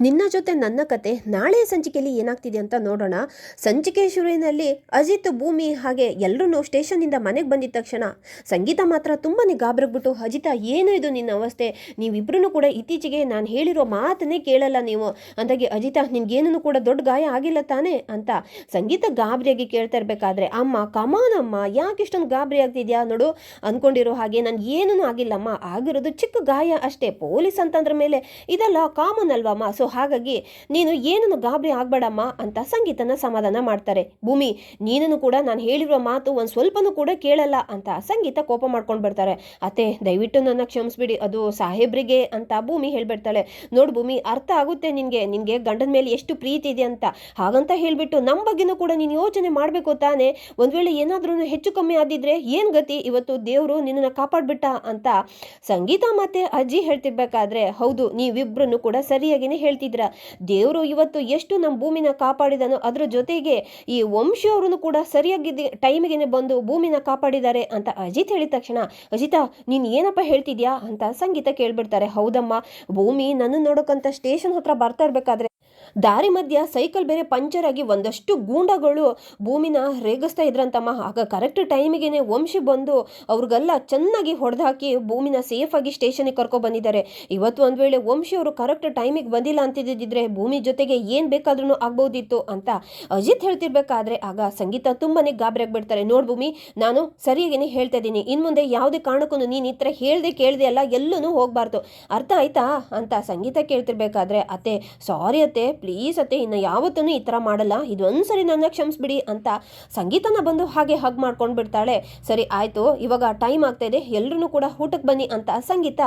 ನಿನ್ನ ಜೊತೆ ನನ್ನ ಕತೆ ನಾಳೆ ಸಂಚಿಕೆಯಲ್ಲಿ ಏನಾಗ್ತಿದೆ ಅಂತ ನೋಡೋಣ. ಸಂಚಿಕೆ ಶುರುವಿನಲ್ಲಿ ಅಜಿತ್ ಭೂಮಿ ಹಾಗೆ ಎಲ್ಲರೂ ಸ್ಟೇಷನ್ನಿಂದ ಮನೆಗೆ ಬಂದಿದ್ದ ತಕ್ಷಣ ಸಂಗೀತ ಮಾತ್ರ ತುಂಬಾ ಗಾಬರಿಗ್ಬಿಟ್ಟು, ಅಜಿತ, ಏನು ಇದು ನಿನ್ನ ಅವಸ್ಥೆ? ನೀವಿಬ್ಬರೂ ಕೂಡ ಇತ್ತೀಚೆಗೆ ನಾನು ಹೇಳಿರೋ ಮಾತನ್ನೇ ಕೇಳಲ್ಲ ನೀವು. ಅಂದಾಗೆ, ಅಜಿತ ನಿನ್ಗೇನೂ ಕೂಡ ದೊಡ್ಡ ಗಾಯ ಆಗಿಲ್ಲ ತಾನೇ? ಅಂತ ಸಂಗೀತ ಗಾಬರಿಯಾಗಿ ಕೇಳ್ತಾ ಇರಬೇಕಾದ್ರೆ, ಅಮ್ಮ ಕಮಾನಮ್ಮ ಯಾಕೆ ಇಷ್ಟೊಂದು ಗಾಬರಿ ಆಗ್ತಿದ್ಯಾ ನೋಡು? ಅಂದ್ಕೊಂಡಿರೋ ಹಾಗೆ ನನ್ಗೆ ಏನೂ ಆಗಿಲ್ಲಮ್ಮ. ಆಗಿರೋದು ಚಿಕ್ಕ ಗಾಯ ಅಷ್ಟೇ. ಪೊಲೀಸ್ ಅಂತಂದ್ರ ಮೇಲೆ ಇದೆಲ್ಲ ಕಾಮನ್ ಅಲ್ವಮ್ಮ. ಸೊ ಹಾಗಾಗಿ ನೀನು ಏನನ್ನು ಗಾಬರಿ ಆಗಬೇಡಮ್ಮ ಅಂತ ಸಂಗೀತನ ಸಮಾಧಾನ ಮಾಡ್ತಾರೆ. ಭೂಮಿ, ನೀನನ್ನು ಕೂಡ ನಾನು ಹೇಳಿರೋ ಮಾತು ಒಂದು ಸ್ವಲ್ಪನೂ ಕೂಡ ಕೇಳಲ್ಲ ಅಂತ ಸಂಗೀತ ಕೋಪ ಮಾಡ್ಕೊಂಡು ಬರ್ತಾರೆ ಅತ್ತೆ, ದಯವಿಟ್ಟು ನನ್ನ ಕ್ಷಮಿಸ್ಬಿಡಿ, ಅದು ಸಾಹೇಬ್ರಿಗೆ ಅಂತ ಭೂಮಿ ಹೇಳ್ಬಿಡ್ತಾಳೆ. ನೋಡು ಭೂಮಿ, ಅರ್ಥ ಆಗುತ್ತೆ ನಿನಗೆ ನಿನಗೆ ಗಂಡನ ಮೇಲೆ ಎಷ್ಟು ಪ್ರೀತಿ ಇದೆ ಅಂತ. ಹಾಗಂತ ಹೇಳಿಬಿಟ್ಟು ನಮ್ಮ ಬಗ್ಗೆನೂ ಕೂಡ ನೀನು ಯೋಚನೆ ಮಾಡಬೇಕು ತಾನೇ. ಒಂದು ವೇಳೆ ಏನಾದ್ರೂ ಹೆಚ್ಚು ಕಮ್ಮಿ ಆದಿದ್ರೆ ಏನು ಗತಿ? ಇವತ್ತು ದೇವರು ನಿನ್ನನ್ನು ಕಾಪಾಡ್ಬಿಟ್ಟ ಅಂತ ಸಂಗೀತ ಮತ್ತೆ ಅಜ್ಜಿ ಹೇಳ್ತಿರ್ಬೇಕಾದ್ರೆ, ಹೌದು ನೀವಿಬ್ರು ಕೂಡ ಸರಿಯಾಗಿನೇ ಹೇಳ್ತಿದ್ರ. ದೇವರು ಇವತ್ತು ಎಷ್ಟು ನಮ್ಮ ಭೂಮಿನ ಕಾಪಾಡಿದನೋ ಅದ್ರ ಜೊತೆಗೆ ಈ ವಂಶಿಯವರು ಕೂಡ ಸರಿಯಾಗಿ ಟೈಮಿಗೆ ಬಂದು ಭೂಮಿನ ಕಾಪಾಡಿದ್ದಾರೆ ಅಂತ ಅಜಿತ್ ಹೇಳಿದ ತಕ್ಷಣ, ಅಜಿತ, ನೀನು ಏನಪ್ಪ ಹೇಳ್ತಿದ್ಯಾ? ಅಂತ ಸಂಗೀತ ಕೇಳ್ಬಿಡ್ತಾರೆ. ಹೌದಮ್ಮ, ಭೂಮಿ ನನ್ನ ನೋಡೋಕಂತ ಸ್ಟೇಷನ್ ಹತ್ರ ಬರ್ತಾ ಇರ್ಬೇಕಾದ್ರೆ ದಾರಿ ಮಧ್ಯ ಸೈಕಲ್ ಬೇರೆ ಪಂಚರ್ ಆಗಿ ಒಂದಷ್ಟು ಗೂಂಡಗಳು ಭೂಮಿನ ರೇಗಿಸ್ತಾ ಇದ್ರಂತಮ್ಮ. ಆಗ ಕರೆಕ್ಟ್ ಟೈಮ್ಗೆ ವಂಶಿ ಬಂದು ಅವ್ರಿಗೆಲ್ಲ ಚೆನ್ನಾಗಿ ಹೊಡೆದಾಕಿ ಭೂಮಿನ ಸೇಫ್ ಆಗಿ ಸ್ಟೇಷನ್ಗೆ ಕರ್ಕೊ ಬಂದಿದ್ದಾರೆ. ಇವತ್ತು ಒಂದ್ ವೇಳೆ ವಂಶಿ ಅವರು ಕರೆಕ್ಟ್ ಟೈಮಿಗೆ ಬಂದಿಲ್ಲ ಅಂತಿದ್ದಿದ್ರೆ ಭೂಮಿ ಜೊತೆಗೆ ಏನ್ ಬೇಕಾದ್ರೂ ಆಗ್ಬೋದಿತ್ತು ಅಂತ ಅಜಿತ್ ಹೇಳ್ತಿರ್ಬೇಕಾದ್ರೆ ಆಗ ಸಂಗೀತ ತುಂಬಾನೇ ಗಾಬರಿ ಆಗ್ಬಿಡ್ತಾರೆ. ನೋಡ್ ಭೂಮಿ, ನಾನು ಸರಿಯಾಗಿನೇ ಹೇಳ್ತಾ ಇದ್ದೀನಿ. ಇನ್ ಮುಂದೆ ಯಾವುದೇ ಕಾರಣಕ್ಕೂ ನೀನು ಈ ಥರ ಹೇಳ್ದೆ ಕೇಳ್ದೆ ಅಲ್ಲ ಎಲ್ಲೂ ಹೋಗಬಾರ್ದು. ಅರ್ಥ ಆಯ್ತಾ? ಅಂತ ಸಂಗೀತ ಕೇಳ್ತಿರ್ಬೇಕಾದ್ರೆ, ಅತ್ತೆ ಸಾರಿ ಅತ್ತೆ ಪ್ಲೀಸ್ ಅತ್ತೆ, ಇನ್ನು ಯಾವತ್ತೂ ಈ ಥರ ಮಾಡಲ್ಲ. ಇದೊಂದ್ಸರಿ ನನ್ನ ಕ್ಷಮಿಸ್ಬಿಡಿ ಅಂತ ಸಂಗೀತನ ಬಂದು ಹಾಗೆ ಹಗ್ ಮಾಡ್ಕೊಂಡು ಬಿಡ್ತಾಳೆ ಸರಿ, ಆಯಿತು, ಇವಾಗ ಟೈಮ್ ಆಗ್ತಾ ಇದೆ ಎಲ್ಲರೂ ಕೂಡ ಊಟಕ್ಕೆ ಬನ್ನಿ ಅಂತ ಸಂಗೀತ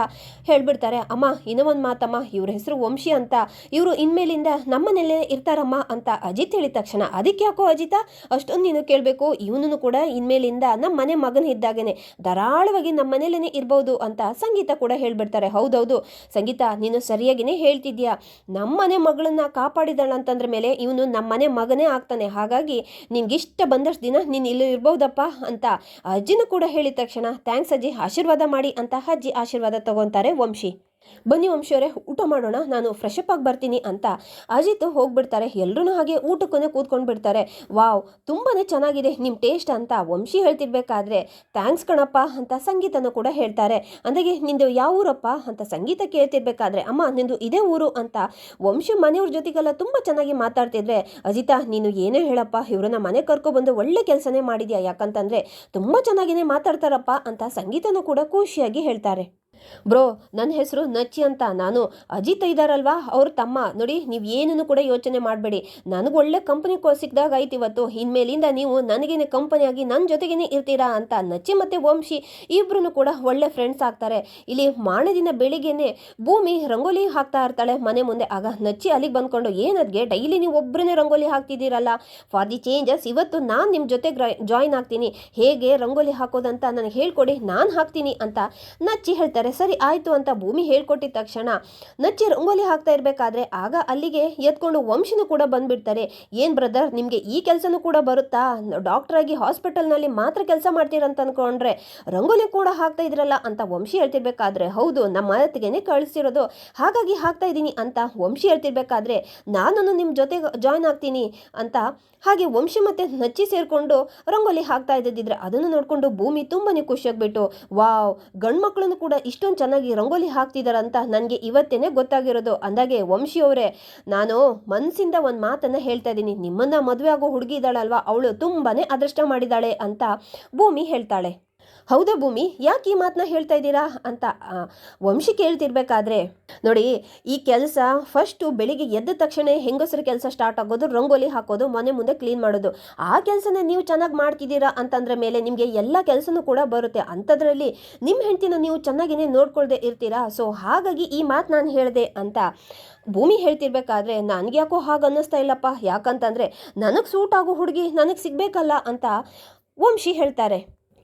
ಹೇಳ್ಬಿಡ್ತಾರೆ. ಅಮ್ಮ ಇನ್ನೂ ಒಂದು ಮಾತಮ್ಮ, ಇವ್ರ ಹೆಸರು ವಂಶಿ ಅಂತ ಇವರು ಇನ್ಮೇಲಿಂದ ನಮ್ಮನೆಲ್ಲೇ ಇರ್ತಾರಮ್ಮ ಅಂತ ಅಜಿತ್ ಹೇಳಿದ ತಕ್ಷಣ. ಅದಕ್ಕೆ ಯಾಕೋ ಅಜಿತ? ಅಷ್ಟೊಂದು ನೀನು ಕೇಳಬೇಕು. ಇವನು ಕೂಡ ಇನ್ಮೇಲಿಂದ ನಮ್ಮ ಮನೆ ಮಗನ ಇದ್ದಾಗೇನೆ. ಧಾರಾಳವಾಗಿ ನಮ್ಮ ಮನೇಲೇನೆ ಇರ್ಬೋದು ಅಂತ ಸಂಗೀತ ಕೂಡ ಹೇಳ್ಬಿಡ್ತಾರೆ. ಹೌದೌದು. ಸಂಗೀತ, ನೀನು ಸರಿಯಾಗಿನೇ ಹೇಳ್ತಿದ್ಯಾ ನಮ್ಮನೆ ಮಗಳನ್ನ ಕಾಪಾಡಿದಾಳ ಅಂತಂದ್ರ ಮೇಲೆ ಇವನು ನಮ್ಮ ಮನೆ ಮಗನೇ ಆಗ್ತಾನೆ. ಹಾಗಾಗಿ ನಿನ್ಗಿಷ್ಟ ಬಂದಷ್ಟು ದಿನ ನೀನು ಇಲ್ಲಿ ಇರ್ಬೋದಪ್ಪ ಅಂತ ಅಜ್ಜಿನೂ ಕೂಡ ಹೇಳಿದ ತಕ್ಷಣ, ಥ್ಯಾಂಕ್ಸ್ ಅಜ್ಜಿ. ಆಶೀರ್ವಾದ ಮಾಡಿ ಅಂತ ಅಜ್ಜಿ ಆಶೀರ್ವಾದ ತಗೊಂತಾರೆ ವಂಶಿ. ಬನ್ನಿ ವಂಶಿಯವರೇ ಊಟ ಮಾಡೋಣ, ನಾನು ಫ್ರೆಶ್ ಅಪ್ ಆಗಿ ಬರ್ತೀನಿ ಅಂತ ಅಜಿತ್ ಹೋಗ್ಬಿಡ್ತಾರೆ. ಎಲ್ಲರೂ ಹಾಗೆ ಊಟಕ್ಕೂ ಕೂತ್ಕೊಂಡು ಬಿಡ್ತಾರೆ. ವಾವ್ ತುಂಬಾ ಚೆನ್ನಾಗಿದೆ ನಿಮ್ಮ ಟೇಸ್ಟ್ ಅಂತ ವಂಶಿ ಹೇಳ್ತಿರ್ಬೇಕಾದ್ರೆ ಥ್ಯಾಂಕ್ಸ್ ಕಣಪ್ಪ ಅಂತ ಸಂಗೀತನೂ ಕೂಡ ಹೇಳ್ತಾರೆ. ಅಂದಾಗೆ, ನಿಂದು ಯಾವ ಊರಪ್ಪ ಅಂತ ಸಂಗೀತ ಕೇಳ್ತಿರ್ಬೇಕಾದ್ರೆ, ಅಮ್ಮ ನಿಂದು ಇದೇ ಊರು ಅಂತ ವಂಶಿ ಮನೆಯವ್ರ ಜೊತೆಗೆಲ್ಲ ತುಂಬ ಚೆನ್ನಾಗಿ ಮಾತಾಡ್ತಿದ್ರೆ, ಅಜಿತಾ, ನೀನು ಏನೇ ಹೇಳಪ್ಪ, ಇವ್ರನ್ನ ಮನೆ ಕರ್ಕೊಬಂದು ಒಳ್ಳೆ ಕೆಲಸನೇ ಮಾಡಿದ್ಯಾ ಯಾಕಂತಂದ್ರೆ, ತುಂಬ ಚೆನ್ನಾಗಿನೇ ಮಾತಾಡ್ತಾರಪ್ಪ ಅಂತ ಸಂಗೀತನೂ ಕೂಡ ಖುಷಿಯಾಗಿ ಹೇಳ್ತಾರೆ. ಬ್ರೋ ನನ್ನ ಹೆಸರು ನಚ್ಚಿ ಅಂತ. ನಾನು ಅಜಿತ್ ಇದ್ದಾರಲ್ವಾ ಅವ್ರ ತಮ್ಮ. ನೋಡಿ, ನೀವು ಏನನ್ನು ಕೂಡ ಯೋಚನೆ ಮಾಡಬೇಡಿ. ನನಗೆ ಒಳ್ಳೆ ಕಂಪನಿ ಕೋ ಸಿಕ್ಕಿದಾಗ ಆಯ್ತು ಇವತ್ತು. ಇನ್ಮೇಲಿಂದ ನೀವು ನನಗೇನೆ ಕಂಪನಿಯಾಗಿ ನನ್ನ ಜೊತೆಗೇನೆ ಇರ್ತೀರಾ ಅಂತ ನಚ್ಚಿ ಮತ್ತು ವಂಶಿ ಇಬ್ಬರೂ ಕೂಡ ಒಳ್ಳೆ ಫ್ರೆಂಡ್ಸ್ ಆಗ್ತಾರೆ. ಇಲ್ಲಿ ಮಾಣದಿನ ದಿನ ಬೆಳಿಗ್ಗೆನೆ ಭೂಮಿ ರಂಗೋಲಿ ಹಾಕ್ತಾ ಇರ್ತಾಳೆ ಮನೆ ಮುಂದೆ. ಆಗ ನಚ್ಚಿ ಅಲ್ಲಿಗೆ ಬಂದ್ಕೊಂಡು ಏನದ್ಗೆ ಡೈಲಿ ನೀವು ಒಬ್ಬರನ್ನೇ ರಂಗೋಲಿ ಹಾಕ್ತಿದ್ದೀರಲ್ಲ? ಫಾರ್ ದಿ ಚೇಂಜಸ್ ಇವತ್ತು ನಾನು ನಿಮ್ಮ ಜೊತೆ ಜಾಯ್ನ್ ಆಗ್ತೀನಿ. ಹೇಗೆ ರಂಗೋಲಿ ಹಾಕೋದಂತ ನನಗೆ ಹೇಳ್ಕೊಡಿ, ನಾನು ಹಾಕ್ತೀನಿ ಅಂತ ನಚ್ಚಿ ಹೇಳ್ತಾರೆ. ಸರಿ ಆಯಿತು ಅಂತ ಭೂಮಿ ಹೇಳ್ಕೊಟ್ಟಿದ ತಕ್ಷಣ ನಚ್ಚಿ ರಂಗೋಲಿ ಹಾಕ್ತಾ ಇರಬೇಕಾದ್ರೆ ಆಗ ಅಲ್ಲಿಗೆ ಎತ್ಕೊಂಡು ವಂಶನೂ ಕೂಡ ಬಂದ್ಬಿಡ್ತಾರೆ. ಏನು ಬ್ರದರ್, ನಿಮಗೆ ಈ ಕೆಲಸನೂ ಕೂಡ ಬರುತ್ತಾ? ಡಾಕ್ಟ್ರಾಗಿ ಹಾಸ್ಪಿಟಲ್ನಲ್ಲಿ ಮಾತ್ರ ಕೆಲಸ ಮಾಡ್ತೀರಂತ ಅನ್ಕೊಂಡ್ರೆ ರಂಗೋಲಿ ಕೂಡ ಹಾಕ್ತಾ ಇದ್ರಲ್ಲ ಅಂತ ವಂಶಿ ಹೇಳ್ತಿರ್ಬೇಕಾದ್ರೆ ಹೌದು, ನಮ್ಮ ಮಾತಿಗೆನೆ ಕಳಿಸಿರೋದು ಹಾಗಾಗಿ ಹಾಕ್ತಾ ಇದ್ದೀನಿ ಅಂತ ವಂಶಿ ಹೇಳ್ತಿರ್ಬೇಕಾದ್ರೆ ನಾನು ನಿಮ್ಮ ಜೊತೆ ಜಾಯ್ನ್ ಆಗ್ತೀನಿ ಅಂತ ಹಾಗೆ ವಂಶಿ ಮತ್ತೆ ನಚ್ಚಿ ಸೇರಿಕೊಂಡು ರಂಗೋಲಿ ಹಾಕ್ತಾ ಇದ್ದಿದ್ರೆ ಅದನ್ನು ನೋಡಿಕೊಂಡು ಭೂಮಿ ತುಂಬಾನೇ ಖುಷಿಯಾಗ್ಬಿಟ್ಟು ವಾವ್ ಗಂಡು ಮಕ್ಕಳನ್ನು ಕೂಡ ಇಷ್ಟೊಂದು ಚೆನ್ನಾಗಿ ರಂಗೋಲಿ ಹಾಕ್ತಿದ್ದಾರಂತ ನನಗೆ ಇವತ್ತೇನೆ ಗೊತ್ತಾಗಿರೋದು. ಅಂದಾಗೆ ವಂಶಿ ಅವರೇ, ನಾನು ಮನಸ್ಸಿಂದ ಒಂದು ಮಾತನ್ನು ಹೇಳ್ತಾ ಇದ್ದೀನಿ. ನಿಮ್ಮನ್ನು ಮದುವೆ ಆಗೋ ಹುಡುಗಿ ಇದ್ದಾಳಲ್ವಾ? ಅವಳು ತುಂಬಾ ಅದೃಷ್ಟ ಮಾಡಿದ್ದಾಳೆ ಅಂತ ಭೂಮಿ ಹೇಳ್ತಾಳೆ. ಹೌದಾ ಭೂಮಿ? ಯಾಕೆ ಈ ಮಾತನ್ನ ಹೇಳ್ತಾ ಇದ್ದೀರಾ ಅಂತ ವಂಶಿ ಕೇಳ್ತಿರ್ಬೇಕಾದ್ರೆ, ನೋಡಿ, ಈ ಕೆಲಸ ಫಸ್ಟು ಬೆಳಿಗ್ಗೆ ಎದ್ದ ತಕ್ಷಣ ಹೆಂಗಸರು ಕೆಲಸ ಸ್ಟಾರ್ಟ್ ಆಗೋದು, ರಂಗೋಲಿ ಹಾಕೋದು, ಮನೆ ಮುಂದೆ ಕ್ಲೀನ್ ಮಾಡೋದು. ಆ ಕೆಲಸನ ನೀವು ಚೆನ್ನಾಗಿ ಮಾಡ್ತಿದ್ದೀರಾ ಅಂತಂದ್ರೆ ಮೇಲೆ ನಿಮಗೆ ಎಲ್ಲ ಕೆಲಸನೂ ಕೂಡ ಬರುತ್ತೆ. ಅಂಥದ್ರಲ್ಲಿ ನಿಮ್ಮ ಹೆಂಡತಿನ ನೀವು ಚೆನ್ನಾಗಿನೇ ನೋಡ್ಕೊಳ್ದೆ ಇರ್ತೀರಾ? ಸೊ ಹಾಗಾಗಿ ಈ ಮಾತು ನಾನು ಹೇಳಿದೆ ಅಂತ ಭೂಮಿ ಹೇಳ್ತಿರ್ಬೇಕಾದ್ರೆ, ನನಗೆ ಯಾಕೋ ಹಾಗೆ ಅನ್ನಿಸ್ತಾ ಇಲ್ಲಪ್ಪ, ಯಾಕಂತಂದರೆ ನನಗೆ ಸೂಟ್ ಆಗೋ ಹುಡುಗಿ ನನಗೆ ಸಿಗಬೇಕಲ್ಲ ಅಂತ ವಂಶಿ ಹೇಳ್ತಾರೆ.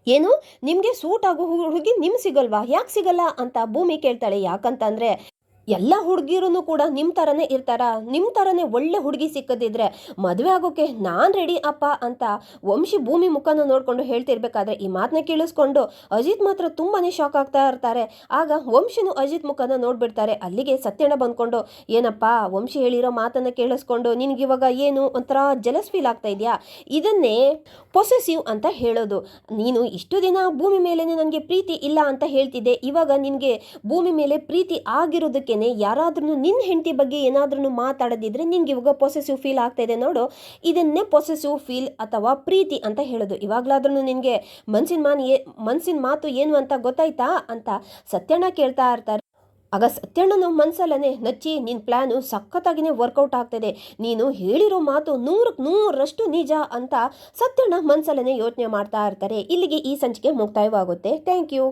ಏನು? ನಿಮಗೆ ಸೂಟ್ ಆಗೋ ಹುಡುಗಿ ನಿಮ್ಗೆ ಸಿಗಲ್ವಾ? ಯಾಕೆ ಸಿಗಲ್ಲ? ಅಂತ ಭೂಮಿ ಕೇಳ್ತಾಳೆ ಯಾಕಂತಂದ್ರೆ ಎಲ್ಲ ಹುಡುಗಿರೂ ಕೂಡ ನಿಮ್ಮ ಥರನೇ ಇರ್ತಾರ? ನಿಮ್ಮ ಥರನೇ ಒಳ್ಳೆ ಹುಡುಗಿ ಸಿಕ್ಕದಿದ್ರೆ ಮದುವೆ ಆಗೋಕೆ ನಾನು ರೆಡಿ ಅಪ್ಪ ಅಂತ ವಂಶಿ ಭೂಮಿ ಮುಖನ ನೋಡಿಕೊಂಡು ಹೇಳ್ತಿರ್ಬೇಕಾದ್ರೆ ಈ ಮಾತನ್ನ ಕೇಳಿಸ್ಕೊಂಡು ಅಜಿತ್ ಮಾತ್ರ ತುಂಬಾ ಶಾಕ್ ಆಗ್ತಾ ಇರ್ತಾರೆ. ಆಗ ವಂಶಿನೂ ಅಜಿತ್ ಮುಖನ ನೋಡಿಬಿಡ್ತಾರೆ. ಅಲ್ಲಿಗೆ ಸತ್ಯಣ್ಣ ಬಂದ್ಕೊಂಡು, ಏನಪ್ಪ ವಂಶಿ ಹೇಳಿರೋ ಮಾತನ್ನ ಕೇಳಿಸ್ಕೊಂಡು ನಿನ್ಗಿವಾಗ ಏನು ಒಂಥರ ಜಲಸ್ ಫೀಲ್ ಆಗ್ತಾ ಇದೆಯಾ? ಇದನ್ನೇ ಪೊಸೆಸಿವ್ ಅಂತ ಹೇಳೋದು. ನೀನು ಇಷ್ಟು ದಿನ ಭೂಮಿ ಮೇಲೆ ನನಗೆ ಪ್ರೀತಿ ಇಲ್ಲ ಅಂತ ಹೇಳ್ತಿದ್ದೆ. ಇವಾಗ ನಿನಗೆ ಭೂಮಿ ಮೇಲೆ ಪ್ರೀತಿ ಆಗಿರೋದಕ್ಕೇನೆ ಯಾರಾದ್ರೂ ನಿನ್ನ ಹೆಂಡತಿ ಬಗ್ಗೆ ಏನಾದ್ರೂ ಮಾತಾಡದಿದ್ರೆ ನಿಂಗೆ ಇವಾಗ ಪೊಸೆಸಿವ್ ಫೀಲ್ ಆಗ್ತಾ ಇದೆ ನೋಡು. ಇದನ್ನೇ ಪೊಸೆಸಿವ್ ಫೀಲ್ ಅಥವಾ ಪ್ರೀತಿ ಅಂತ ಹೇಳೋದು. ಇವಾಗಲಾದ್ರೂ ನಿನಗೆ ಮನ್ಸಿನ ಮಾನ್ ಏ, ಮನ್ಸಿನ ಮಾತು ಏನು ಅಂತ ಗೊತ್ತಾಯ್ತಾ ಅಂತ ಸತ್ಯಣ್ಣ ಕೇಳ್ತಾ ಇರ್ತಾರೆ. ಆಗ ಸತ್ಯಣ್ಣನ ಮನ್ಸಲ್ಲೇ ನಚ್ಚಿ ನಿನ್ನ ಪ್ಲ್ಯಾನು ಸಖತ್ತಾಗಿನೇ ವರ್ಕೌಟ್ ಆಗ್ತದೆ. ನೀನು ಹೇಳಿರೋ ಮಾತು ನೂರಕ್ಕೆ ನೂರರಷ್ಟು ನಿಜ ಅಂತ ಸತ್ಯಣ್ಣ ಮನ್ಸಲ್ಲೇ ಯೋಚನೆ ಮಾಡ್ತಾ ಇರ್ತಾರೆ. ಇಲ್ಲಿಗೆ ಈ ಸಂಚಿಕೆ ಮುಕ್ತಾಯವಾಗುತ್ತೆ. Thank you